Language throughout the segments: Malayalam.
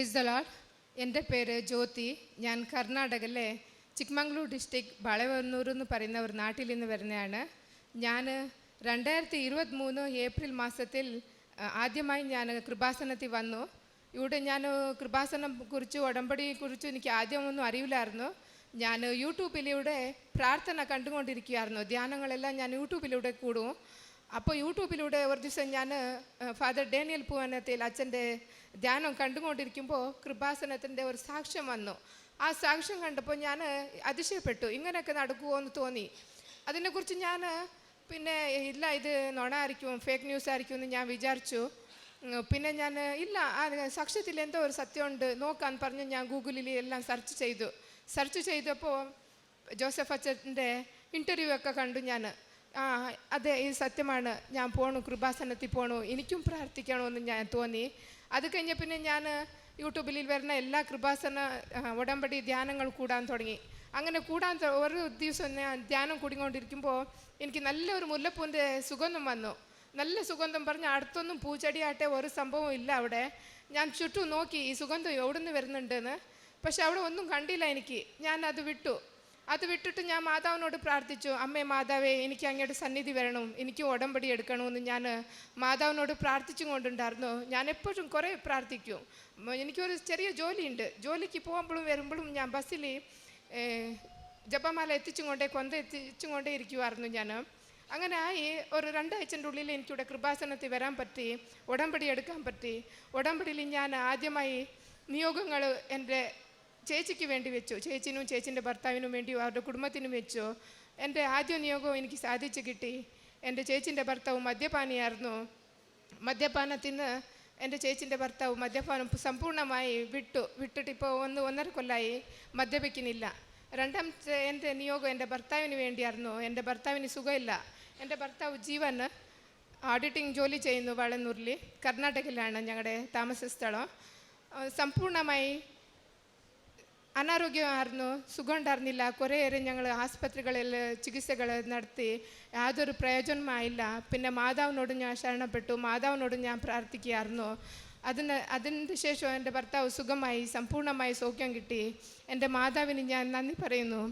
പ്രൈസ് ദ ലോഡ് എന്റെ പേര് ജ്യോതി. ഞാൻ കർണാടകയിലെ ചിക്മംഗ്ലൂർ ഡിസ്ട്രിക്ട് വളവന്നൂർ എന്ന് പറയുന്ന ഒരു നാട്ടിൽ നിന്ന് വരുന്നതാണ് ഞാൻ രണ്ടായിരത്തി ഇരുപത്തി മൂന്ന് ഏപ്രിൽ മാസത്തിൽ ആദ്യമായി ഞാൻ കൃപാസനത്തിൽ വന്നു. ഇവിടെ ഞാൻ കൃപാസനം കുറിച്ച് ഉടമ്പടിയെ കുറിച്ച് എനിക്ക് ആദ്യമൊന്നും അറിയില്ലായിരുന്നു. ഞാൻ യൂട്യൂബിലൂടെ പ്രാർത്ഥന കണ്ടുകൊണ്ടിരിക്കുകയായിരുന്നു. ധ്യാനങ്ങളെല്ലാം ഞാൻ യൂട്യൂബിലൂടെ കൂടും. അപ്പോൾ യൂട്യൂബിലൂടെ ഒരു ദിവസം ഞാൻ ഫാദർ ഡേനിയൽ പൂവനത്തിൽ അച്ഛന്റെ ധ്യാനം കണ്ടുകൊണ്ടിരിക്കുമ്പോൾ കൃപാസനത്തിന്റെ ഒരു സാക്ഷ്യം വന്നു. ആ സാക്ഷ്യം കണ്ടപ്പോൾ ഞാൻ അതിശയപ്പെട്ടു. ഇങ്ങനെയൊക്കെ നടക്കുമോ എന്ന് തോന്നി. അതിനെക്കുറിച്ച് ഞാൻ പിന്നെ ഇല്ല ഇത് നുണ ഫേക്ക് ന്യൂസ് ആയിരിക്കും എന്ന് ഞാൻ വിചാരിച്ചു. പിന്നെ ഞാൻ ഇല്ല ആ സാക്ഷ്യത്തിൽ എന്തോ ഒരു സത്യമുണ്ട് നോക്കാന്ന് പറഞ്ഞ് ഞാൻ ഗൂഗിളിൽ എല്ലാം സെർച്ച് ചെയ്തു. സെർച്ച് ചെയ്തപ്പോൾ ജോസഫ് അച്ഛന്റെ ഇന്റർവ്യൂ ഒക്കെ കണ്ടു ഞാൻ ആ അതെ ഈ സത്യമാണ്. ഞാൻ പോണു കൃപാസനത്തിൽ പോണു. എനിക്കും പ്രാർത്ഥിക്കണമെന്ന് ഞാൻ തോന്നി. അത് കഴിഞ്ഞ പിന്നെ ഞാൻ യൂട്യൂബിൽ വരുന്ന എല്ലാ കൃപാസന ഉടമ്പടി ധ്യാനങ്ങൾ കൂടാൻ തുടങ്ങി. അങ്ങനെ കൂടാൻ ഒരു ദിവസം ഞാൻ ധ്യാനം കൂടിക്കൊണ്ടിരിക്കുമ്പോൾ എനിക്ക് നല്ലൊരു മുല്ലപ്പൂവിന്റെ സുഗന്ധം വന്നു. നല്ല സുഗന്ധം പറഞ്ഞ് അടുത്തൊന്നും പൂച്ചെടിയാട്ടെ ഒരു സംഭവം ഇല്ല അവിടെ. ഞാൻ ചുറ്റും നോക്കി ഈ സുഗന്ധം എവിടെ നിന്ന് വരുന്നുണ്ടെന്ന്. പക്ഷെ അവിടെ ഒന്നും കണ്ടില്ല എനിക്ക്. ഞാൻ അത് വിട്ടു. അത് വിട്ടിട്ട് ഞാൻ മാതാവിനോട് പ്രാർത്ഥിച്ചു അമ്മേ മാതാവേ എനിക്ക് അങ്ങയുടെ സന്നിധി വരണം എനിക്ക് ഉടമ്പടി എടുക്കണമെന്ന് ഞാൻ മാതാവിനോട് പ്രാർത്ഥിച്ചു കൊണ്ടുണ്ടായിരുന്നു ഞാൻ എപ്പോഴും കുറേ പ്രാർത്ഥിക്കും. എനിക്കൊരു ചെറിയ ജോലിയുണ്ട്. ജോലിക്ക് പോകുമ്പോഴും വരുമ്പോഴും ഞാൻ ബസ്സിൽ ജപമാല എത്തിച്ചും കൊണ്ടേ കൊന്ത എത്തിച്ചും കൊണ്ടേ ഇരിക്കുമായിരുന്നു ഞാൻ. അങ്ങനെ ആയി ഒരു രണ്ടാഴ്ചന്റെ ഉള്ളിൽ എനിക്കിവിടെ കൃപാസനത്തിൽ വരാൻ പറ്റി ഉടമ്പടി എടുക്കാൻ പറ്റി. ഉടമ്പടിയിൽ ഞാൻ ആദ്യമായി നിയോഗങ്ങൾ എന്റെ ചേച്ചിക്ക് വേണ്ടി വെച്ചു ചേച്ചിനും ചേച്ചിന്റെ ഭർത്താവിനും വേണ്ടി അവരുടെ കുടുംബത്തിനും വെച്ചു? എന്റെ ആദ്യ നിയോഗം എനിക്ക് സാധിച്ചു കിട്ടി. എന്റെ ചേച്ചിന്റെ ഭർത്താവ് മദ്യപാനിയായിരുന്നു. മദ്യപാനത്തിന് എന്റെ ചേച്ചിന്റെ ഭർത്താവ് മദ്യപാനം സമ്പൂർണമായി വിട്ടു വിട്ടിട്ട് ഇപ്പോൾ ഒന്ന് ഒന്നര കൊല്ലായി മദ്യപിക്കുന്നില്ല. രണ്ടാമത്തെ എന്റെ നിയോഗം എന്റെ ഭർത്താവിന് വേണ്ടിയായിരുന്നു. എന്റെ ഭർത്താവിന് സുഖമില്ല. എന്റെ ഭർത്താവ് ജീവൻ ഓഡിറ്റിംഗ് ജോലി ചെയ്യുന്നു വളന്നൂരിൽ. കർണാടകയിലാണ് ഞങ്ങളുടെ താമസസ്ഥലം സമ്പൂർണമായി അനാരോഗ്യമായിരുന്നു സുഖം ഉണ്ടായിരുന്നില്ല കുറേയേറെ ഞങ്ങൾ ആസ്പത്രികളിൽ ചികിത്സകൾ നടത്തി. യാതൊരു പ്രയോജനമായില്ല. പിന്നെ മാതാവിനോട് ഞാൻ ശരണപ്പെട്ടു. മാതാവിനോട് ഞാൻ പ്രാർത്ഥിക്കുകയായിരുന്നു. അതിന് അതിന് ശേഷം എന്റെ ഭർത്താവ് സുഖമായി സമ്പൂർണമായി സൗഖ്യം കിട്ടി. എന്റെ മാതാവിന് ഞാൻ നന്ദി പറയുന്നു.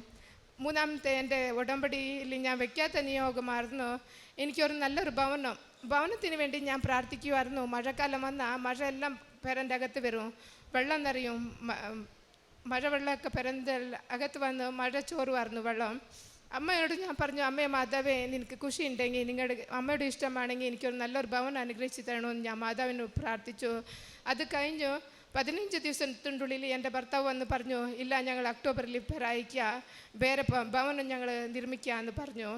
മൂന്നാമത്തെ എന്റെ ഉടമ്പടിയിൽ ഞാൻ വെക്കാത്ത നിയോഗമായിരുന്നു. എനിക്കൊരു നല്ലൊരു ഭവനം ഭവനത്തിന് വേണ്ടി ഞാൻ പ്രാർത്ഥിക്കുമായിരുന്നു മഴക്കാലം വന്നാൽ മഴ എല്ലാം പേരന്റെ അകത്ത് വരും. വെള്ളം നിറയും മഴവെള്ളമൊക്കെ പെരന്തൽ അകത്ത് വന്ന് മഴ ചോറുമായിരുന്നു വെള്ളം. അമ്മയോട് ഞാൻ പറഞ്ഞു അമ്മേ മാതാവേ നിനക്ക് ഖുഷി ഉണ്ടെങ്കിൽ നിങ്ങളുടെ അമ്മയുടെ ഇഷ്ടമാണെങ്കിൽ എനിക്കൊരു നല്ലൊരു ഭവൻ അനുഗ്രഹിച്ച് തരണമെന്ന് ഞാൻ മാതാവിനോട് പ്രാർത്ഥിച്ചു. അത് കഴിഞ്ഞു പതിനഞ്ച് ദിവസത്തിനുള്ളിൽ എന്റെ ഭർത്താവ് വന്ന് പറഞ്ഞു ഇല്ല ഞങ്ങൾ ഒക്ടോബറിൽ പെരായിക്കുക വേറെ ഭവനം ഞങ്ങൾ നിർമ്മിക്കുക എന്ന് പറഞ്ഞു.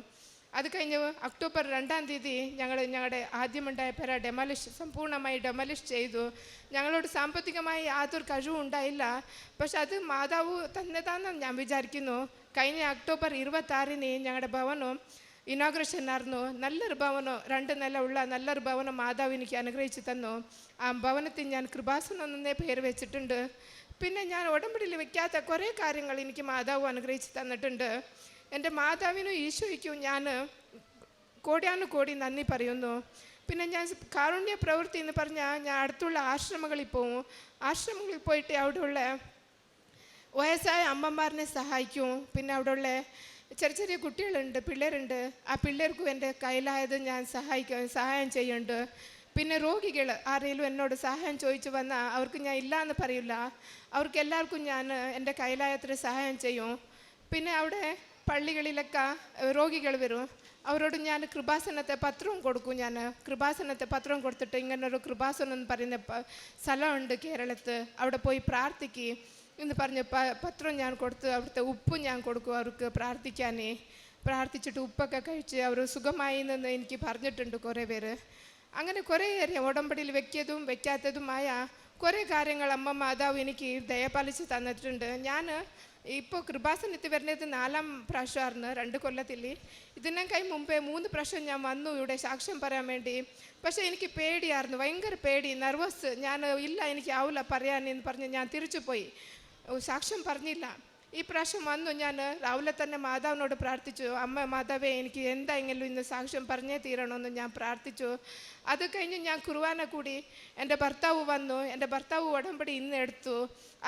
അത് കഴിഞ്ഞ് ഒക്ടോബർ രണ്ടാം തീയതി ഞങ്ങൾ ഞങ്ങളുടെ ആദ്യമുണ്ടായ പെര ഡെമോലിഷ് സമ്പൂർണമായി ഡെമോലിഷ് ചെയ്തു. ഞങ്ങളോട് സാമ്പത്തികമായി യാതൊരു കഴിവും ഉണ്ടായില്ല. പക്ഷെ അത് മാതാവ് തന്നതാണെന്ന് ഞാൻ വിചാരിക്കുന്നു. കഴിഞ്ഞ ഒക്ടോബർ ഇരുപത്താറിന് ഞങ്ങളുടെ ഭവനം ഇനോഗ്രേഷൻ ആയിരുന്നു. നല്ലൊരു ഭവനം രണ്ട് നില ഉള്ള നല്ലൊരു ഭവനം മാതാവ് എനിക്ക് അനുഗ്രഹിച്ചു തന്നു. ആ ഭവനത്തിൽ ഞാൻ കൃപാസനം എന്നേ പേര് വെച്ചിട്ടുണ്ട്. പിന്നെ ഞാൻ ഉടമ്പടിയിൽ വെക്കാത്ത കുറേ കാര്യങ്ങൾ എനിക്ക് മാതാവ് അനുഗ്രഹിച്ച് തന്നിട്ടുണ്ട്. എന്റെ മാതാവിനും ഈശോയ്ക്കും ഞാൻ കോടിയാണ് കോടി നന്ദി പറയുന്നു. പിന്നെ ഞാൻ കാരുണ്യ പ്രവൃത്തി എന്ന് പറഞ്ഞാൽ ഞാൻ അടുത്തുള്ള ആശ്രമങ്ങളിൽ പോവും. ആശ്രമങ്ങളിൽ പോയിട്ട് അവിടെയുള്ള വയസ്സായ അമ്മമാരനെ സഹായിക്കും. പിന്നെ അവിടെയുള്ള ചെറിയ ചെറിയ കുട്ടികളുണ്ട് പിള്ളേരുണ്ട്. ആ പിള്ളേർക്കും എന്റെ കയ്യിലായത് ഞാൻ സഹായിക്കും സഹായം ചെയ്യുന്നുണ്ട്. പിന്നെ രോഗികൾ ആരെങ്കിലും എന്നോട് സഹായം ചോദിച്ചു വന്നാൽ അവർക്ക് ഞാൻ ഇല്ല എന്ന് പറയില്ല അവർക്ക് എല്ലാവർക്കും ഞാൻ എന്റെ കയ്യിലായത്ര സഹായം ചെയ്യും. പിന്നെ അവിടെ പള്ളികളിലൊക്കെ രോഗികൾ വരും. അവരോട് ഞാൻ കൃപാസനത്തെ പത്രവും കൊടുക്കും. ഞാൻ കൃപാസനത്തെ പത്രവും കൊടുത്തിട്ട് ഇങ്ങനെ ഒരു കൃപാസനം എന്ന് പറയുന്ന സ്ഥലമുണ്ട് കേരളത്ത്. അവിടെ പോയി പ്രാർത്ഥിക്കുക എന്ന് പറഞ്ഞ് പത്രം ഞാൻ കൊടുത്ത് അവിടുത്തെ ഉപ്പും ഞാൻ കൊടുക്കും അവർക്ക് പ്രാർത്ഥിക്കാനേ. പ്രാർത്ഥിച്ചിട്ട് ഉപ്പൊക്കെ കഴിച്ച് അവർ സുഖമായി എന്ന് എനിക്ക് പറഞ്ഞിട്ടുണ്ട് കുറേ പേര്. അങ്ങനെ കുറേ ഏറെ ഉടമ്പടിയിൽ വെക്കിയതും വെക്കാത്തതുമായ കുറേ കാര്യങ്ങൾ അമ്മ മാതാവ് എനിക്ക് ദയപാലിച്ച് തന്നിട്ടുണ്ട്. ഞാൻ ഇപ്പോൾ കൃപാസനത്തിൽ വരുന്നത് നാലാം പ്രാവശ്യമായിരുന്നു രണ്ട് കൊല്ലത്തിൽ. ഇതിനേക്കായി മുമ്പേ മൂന്ന് പ്രാവശ്യം ഞാൻ വന്നു ഇവിടെ സാക്ഷ്യം പറയാൻ വേണ്ടി. പക്ഷേ എനിക്ക് പേടിയായിരുന്നു ഭയങ്കര പേടി നെർവസ് ഞാൻ ഇല്ല എനിക്ക് ആവില്ല പറയാൻ എന്ന് പറഞ്ഞ് ഞാൻ തിരിച്ചു പോയി സാക്ഷ്യം പറഞ്ഞില്ല. ഈ പ്രാവശ്യം വന്നു ഞാൻ രാവിലെ തന്നെ മാതാവിനോട് പ്രാർത്ഥിച്ചു അമ്മ മാതാവേ എനിക്ക് എന്തായെങ്കിലും ഇന്ന് സാക്ഷ്യം പറഞ്ഞേ തീരണമെന്ന് ഞാൻ പ്രാർത്ഥിച്ചു. അത് കഴിഞ്ഞ് ഞാൻ കുർബാന കൂടി എന്റെ ഭർത്താവ് വന്നു എന്റെ ഭർത്താവ് ഉടമ്പടി ഇന്ന് എടുത്തു.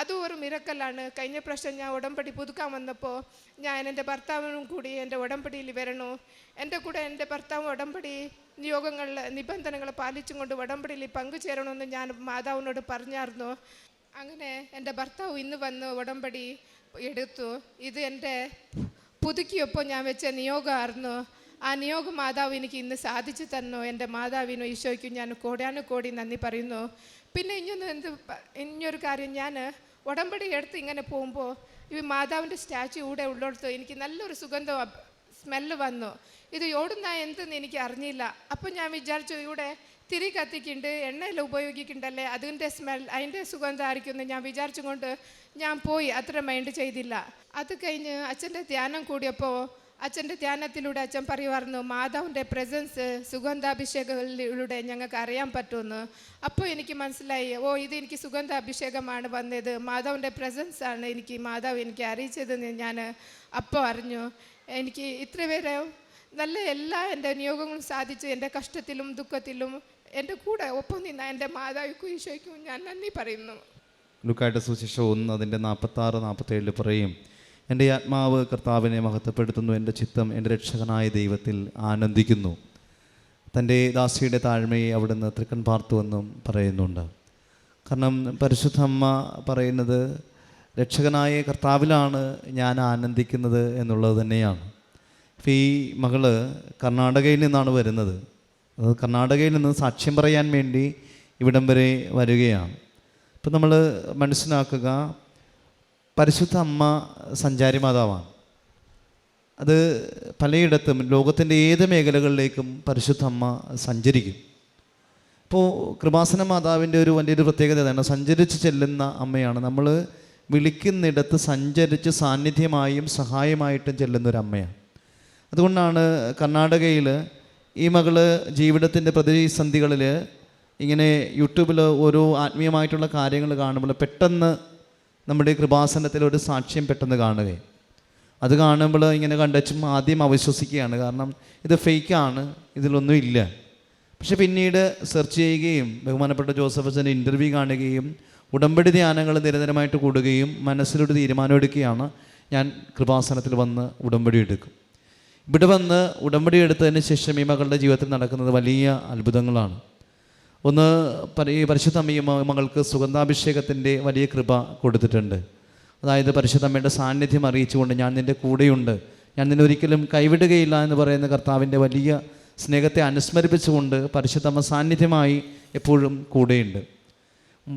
അതും ഒരു മിരക്കലാണ് കഴിഞ്ഞ പ്രാവശ്യം ഞാൻ ഉടമ്പടി പുതുക്കാൻ വന്നപ്പോൾ ഞാൻ എന്റെ ഭർത്താവിനും കൂടി എന്റെ ഉടമ്പടിയിൽ വരണു. എന്റെ കൂടെ എന്റെ ഭർത്താവ് ഉടമ്പടി നിയോഗങ്ങളിൽ നിബന്ധനകൾ പാലിച്ചും കൊണ്ട് ഉടമ്പടിയിൽ പങ്കുചേരണമെന്ന് ഞാൻ മാതാവിനോട് പറഞ്ഞായിരുന്നു. അങ്ങനെ എന്റെ ഭർത്താവ് ഇന്ന് വന്ന് ഉടമ്പടി. എടുത്തു. ഇത് എന്റെ പുതുക്കിയൊപ്പം ഞാൻ വെച്ച നിയോഗമായിരുന്നു. ആ നിയോഗ മാതാവ് എനിക്ക് ഇന്ന് സാധിച്ചു തന്നു. എന്റെ മാതാവിനും ഈശോയ്ക്കും ഞാൻ കോടാനുകോടി നന്ദി പറയുന്നു. പിന്നെ ഇനിയൊന്ന് എന്ത് ഇനിയൊരു കാര്യം ഞാൻ ഉടമ്പടി എടുത്ത് ഇങ്ങനെ പോകുമ്പോൾ ഈ മാതാവിന്റെ സ്റ്റാച്ചു കൂടെ ഉള്ളിടത്ത് എനിക്ക് നല്ലൊരു സുഗന്ധം സ്മെല്ല് വന്നു. ഇത് ഓടുന്ന എന്തെന്ന് എനിക്ക് അറിഞ്ഞില്ല. അപ്പം ഞാൻ വിചാരിച്ചു ഇവിടെ തിരി കത്തിക്കുന്നുണ്ട് എണ്ണയെല്ലാം ഉപയോഗിക്കണ്ടല്ലേ? അതിന്റെ സ്മെൽ അതിന്റെ സുഗന്ധമായിരിക്കും എന്ന് ഞാൻ വിചാരിച്ചുകൊണ്ട് ഞാൻ പോയി അത്ര മൈൻഡ് ചെയ്തില്ല. അത് കഴിഞ്ഞ് അച്ഛന്റെ ധ്യാനം കൂടിയപ്പോൾ അച്ഛന്റെ ധ്യാനത്തിലൂടെ അച്ഛൻ പറയുമായിരുന്നു മാതാവിന്റെ പ്രസൻസ് സുഗന്ധാഭിഷേകങ്ങളിലൂടെ ഞങ്ങൾക്ക് അറിയാൻ പറ്റുമെന്ന്. അപ്പോൾ എനിക്ക് മനസ്സിലായി ഓ ഇത് എനിക്ക് സുഗന്ധാഭിഷേകമാണ് വന്നത്. മാതാവിന്റെ പ്രസൻസ് ആണ് എനിക്ക് മാതാവ് എനിക്ക് അറിയിച്ചതെന്ന് ഞാൻ അപ്പോൾ അറിഞ്ഞു. എനിക്ക് ഇത്ര പേരെ നല്ല എല്ലാ എന്റെ നിയോഗങ്ങളും സാധിച്ചു എന്റെ കഷ്ടത്തിലും ദുഃഖത്തിലും എന്റെ കൂടെ ഒപ്പം നിന്ന എന്റെ മാതാവിക്കും ഈശോയ്ക്കും ഞാൻ നന്ദി പറയുന്നു. ലുക്കായിട്ട് സുശേഷം ഒന്ന് അതിന്റെ നാൽപ്പത്താറ് നാൽപ്പത്തേഴിൽ പറയും എന്റെ ആത്മാവ് കർത്താവിനെ മഹത്വപ്പെടുത്തുന്നു എന്റെ ചിത്തം എന്റെ രക്ഷകനായ ദൈവത്തിൽ ആനന്ദിക്കുന്നു. തന്റെ ദാസിയുടെ താഴ്മയെ അവിടുന്ന് തൃക്കൺ പാർത്തുവെന്നും പറയുന്നുണ്ട്. കാരണം പരിശുദ്ധമ്മ പറയുന്നത് രക്ഷകനായ കർത്താവിലാണ് ഞാൻ ആനന്ദിക്കുന്നത് എന്നുള്ളത് തന്നെയാണ്. ഈ മകൾ കർണാടകയിൽ നിന്നാണ് വരുന്നത്. അത് കർണാടകയിൽ നിന്ന് സാക്ഷ്യം പറയാൻ വേണ്ടി ഇവിടം വരെ വരികയാണ്. ഇപ്പം നമ്മൾ മനസ്സിലാക്കുക പരിശുദ്ധ അമ്മ സഞ്ചാരി മാതാവാണ്. അത് പലയിടത്തും ലോകത്തിന്റെ ഏത് മേഖലകളിലേക്കും പരിശുദ്ധ അമ്മ സഞ്ചരിക്കും. ഇപ്പോൾ കൃപാസന മാതാവിന്റെ ഒരു വലിയൊരു പ്രത്യേകത ഇതാണ് സഞ്ചരിച്ച് ചെല്ലുന്ന അമ്മയാണ്. നമ്മൾ വിളിക്കുന്നിടത്ത് സഞ്ചരിച്ച് സാന്നിധ്യമായും സഹായമായിട്ടും ചെല്ലുന്ന ഒരു അമ്മയാണ്. അതുകൊണ്ടാണ് കർണാടകയിൽ ഈ മകൾ ജീവിതത്തിന്റെ പ്രതിസന്ധികളിൽ ഇങ്ങനെ യൂട്യൂബിൽ ഓരോ ആത്മീയമായിട്ടുള്ള കാര്യങ്ങൾ കാണുമ്പോൾ പെട്ടെന്ന് നമ്മുടെ കൃപാസനത്തിൽ ഒരു സാക്ഷ്യം പെട്ടെന്ന് കാണുകയും. അത് കാണുമ്പോൾ ഇങ്ങനെ കണ്ടച്ചും ആദ്യം അവിശ്വസിക്കുകയാണ്. കാരണം ഇത് ഫേക്കാണ് ഇതിലൊന്നും ഇല്ല. പക്ഷെ പിന്നീട് സെർച്ച് ചെയ്യുകയും ബഹുമാനപ്പെട്ട ജോസഫ് അച്ഛന്റെ ഇന്റർവ്യൂ കാണുകയും ഉടമ്പടി ധ്യാനങ്ങൾ നിരന്തരമായിട്ട് കൂടുകയും മനസ്സിലൊരു തീരുമാനമെടുക്കുകയാണ് ഞാൻ കൃപാസനത്തിൽ വന്ന് ഉടമ്പടി എടുക്കും. ഇവിടെ വന്ന് ഉടമ്പടി എടുത്തതിന് ശേഷം ഈ മകളുടെ ജീവിതത്തിൽ നടക്കുന്നത് വലിയ അത്ഭുതങ്ങളാണ്. ഒന്ന് ഈ പരിശുദ്ധ അമ്മയും മകൾക്ക് സുഗന്ധാഭിഷേകത്തിന്റെ വലിയ കൃപ കൊടുത്തിട്ടുണ്ട്. അതായത് പരിശുദ്ധമ്മയുടെ സാന്നിധ്യം അറിയിച്ചുകൊണ്ട് ഞാൻ നിന്റെ കൂടെയുണ്ട്. ഞാൻ നിന്നെ ഒരിക്കലും കൈവിടുകയില്ല എന്ന് പറയുന്ന കർത്താവിന്റെ വലിയ സ്നേഹത്തെ അനുസ്മരിപ്പിച്ചുകൊണ്ട് പരിശുദ്ധമ്മ സാന്നിധ്യമായി എപ്പോഴും കൂടെയുണ്ട്.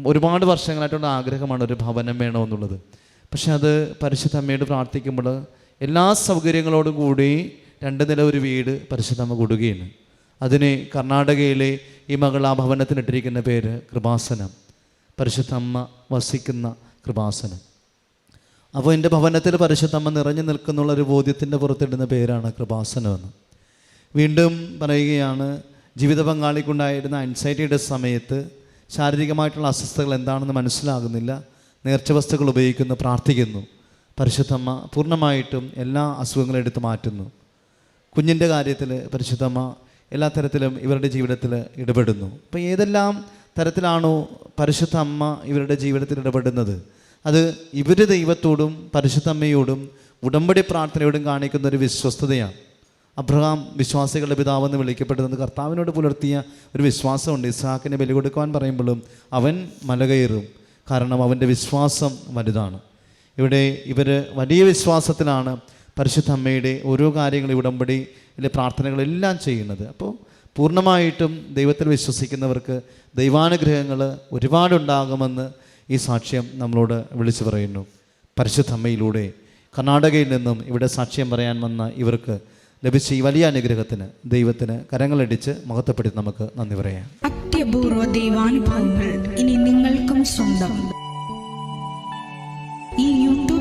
ഒരുപാട് വർഷങ്ങളായിട്ടുള്ള ആഗ്രഹമാണ് ഒരു ഭവനം വേണമെന്നുള്ളത്. പക്ഷെ അത് പരിശുദ്ധ അമ്മയോട് പ്രാർത്ഥിക്കുമ്പോൾ എല്ലാ സൗകര്യങ്ങളോടും കൂടി രണ്ട് നില ഒരു വീട് പരിശുദ്ധമ്മ കൊടുക്കുകയാണ്. അതിന് കർണാടകയിലെ ഈ മകൾ ആ ഭവനത്തിനിട്ടിരിക്കുന്ന പേര് കൃപാസനം. പരിശുദ്ധമ്മ വസിക്കുന്ന കൃപാസനം. അപ്പോൾ എന്റെ ഭവനത്തിൽ പരിശുദ്ധമ്മ നിറഞ്ഞു നിൽക്കുന്നുള്ള ഒരു ബോധ്യത്തിന്റെ പുറത്തിടുന്ന പേരാണ് കൃപാസനം എന്ന്. വീണ്ടും പറയുകയാണ് ജീവിത പങ്കാളിക്കുണ്ടായിരുന്ന അൻസൈറ്റിയുടെ സമയത്ത് ശാരീരികമായിട്ടുള്ള അസ്വസ്ഥതകൾ എന്താണെന്ന് മനസ്സിലാകുന്നില്ല. നേർച്ച വസ്തുക്കൾ ഉപയോഗിക്കുന്നു പ്രാർത്ഥിക്കുന്നു. പരിശുദ്ധമ്മ പൂർണമായിട്ടും എല്ലാ അസുഖങ്ങളും എടുത്തു മാറ്റുന്നു. കുഞ്ഞിന്റെ കാര്യത്തിൽ പരിശുദ്ധമ്മ എല്ലാ തരത്തിലും ഇവരുടെ ജീവിതത്തിൽ ഇടപെടുന്നു. അപ്പോൾ ഏതെല്ലാം തരത്തിലാണോ പരിശുദ്ധ അമ്മ ഇവരുടെ ജീവിതത്തിൽ ഇടപെടുന്നത്? അത് ഇവർ ദൈവത്തോടും പരിശുദ്ധ അമ്മയോടും ഉടമ്പടി പ്രാർത്ഥനയോടും കാണിക്കുന്ന ഒരു വിശ്വസ്തതയാണ്. അബ്രഹാം വിശ്വാസികളുടെ പിതാവെന്ന് വിളിക്കപ്പെടുന്നത് കർത്താവിനോട് പുലർത്തിയ ഒരു വിശ്വാസമുണ്ട്. ഇസ്ഹാക്കിനെ ബലി കൊടുക്കുവാൻ പറയുമ്പോഴും അവൻ മലകയറും. കാരണം അവന്റെ വിശ്വാസം വലുതാണ്. ഇവിടെ ഇവർ വലിയ വിശ്വാസത്തിലാണ് പരിശുദ്ധ അമ്മയുടെ ഓരോ കാര്യങ്ങൾ ഉടമ്പടിയിലെ പ്രാർത്ഥനകളെല്ലാം ചെയ്യുന്നത്. അപ്പോൾ പൂർണമായിട്ടും ദൈവത്തിൽ വിശ്വസിക്കുന്നവർക്ക് ദൈവാനുഗ്രഹങ്ങൾ ഒരുപാടുണ്ടാകുമെന്ന് ഈ സാക്ഷ്യം നമ്മളോട് വിളിച്ചു പറയുന്നു. പരിശുദ്ധ അമ്മയിലൂടെ കർണാടകയിൽ നിന്നും ഇവിടെ സാക്ഷ്യം പറയാൻ വന്ന ഇവർക്ക് ലഭിച്ച ഈ വലിയ അനുഗ്രഹത്തിന് ദൈവത്തിന് കരങ്ങളടിച്ച് മഹത്വപ്പെടുത്തി നമുക്ക് നന്ദി പറയാം. അത്യപൂർവ ദൈവാനുഭവങ്ങൾ ഇനി നിങ്ങൾക്കും സ്വന്തം.